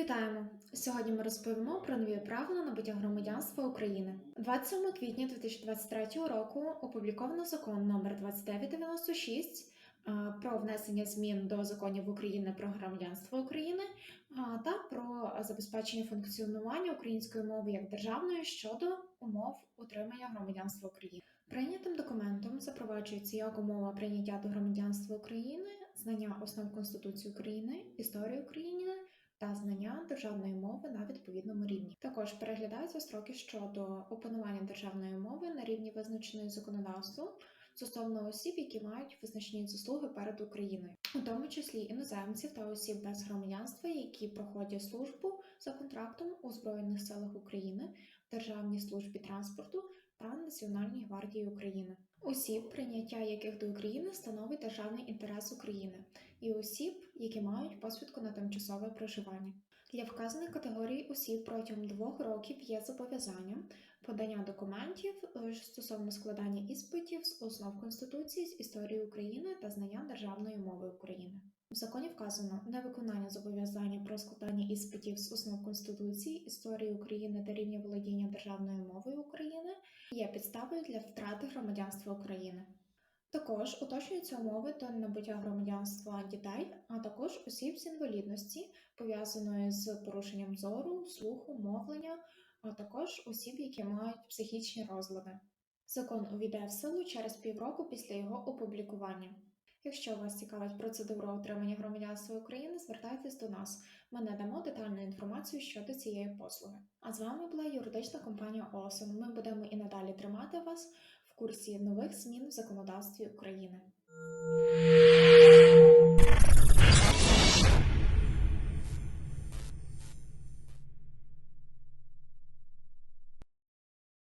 Вітаємо! Сьогодні ми розповімо про нові правила набуття громадянства України. 27 квітня 2023 року опубліковано закон номер 2996 про внесення змін до законів України про громадянство України та про забезпечення функціонування української мови як державної щодо умов утримання громадянства України. Прийнятим документом запроваджується як умова прийняття до громадянства України, знання основ Конституції України, історії України та знання державної мови на відповідному рівні. Також переглядаються строки щодо опанування державної мови на рівні визначеної законодавством стосовно осіб, які мають визначні заслуги перед Україною, у тому числі іноземців та осіб без громадянства, які проходять службу за контрактом у Збройних силах України, Державній службі транспорту та Національній гвардії України. Осіб, прийняття яких до України становить державний інтерес України, і осіб, які мають посвідку на тимчасове проживання. Для вказаних категорій осіб протягом двох років є зобов'язанням подання документів е, стосовно складання іспитів з основ Конституції з історії України та знання державної мови України. В законі вказано невиконання зобов'язання про складання іспитів з основ Конституції, історії України та рівня володіння державною мовою України є підставою для втрати громадянства України. Також уточнюються умови до набуття громадянства дітей, а також осіб з інвалідності, пов'язаної з порушенням зору, слуху, мовлення, а також осіб, які мають психічні розлади. Закон увійде в силу через півроку після його опублікування. Якщо вас цікавить процедура отримання громадянства України, звертайтесь до нас. Ми надамо детальну інформацію щодо цієї послуги. А з вами була юридична компанія ОСОН. Ми будемо і надалі тримати вас в курсі нових змін в законодавстві України.